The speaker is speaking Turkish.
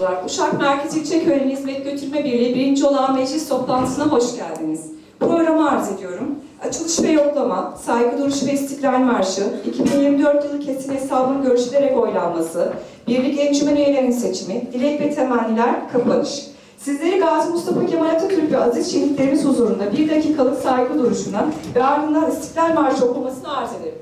olarak Uşak Merkez İlçeköy Hizmet Götürme Birliği birinci olan meclis toplantısına hoş geldiniz. Programı arz ediyorum. Açılış ve yoklama, saygı duruşu ve istiklal marşı, 2024 yılı kesin hesabın görüşülerek oylanması, birlik encümen üyelerinin seçimi, dilek ve temenniler, kapanış. Sizleri Gazi Mustafa Kemal Atatürk ve aziz şehitlerimiz huzurunda bir dakikalık saygı duruşuna ve ardından istiklal marşı okumasını arz ederim.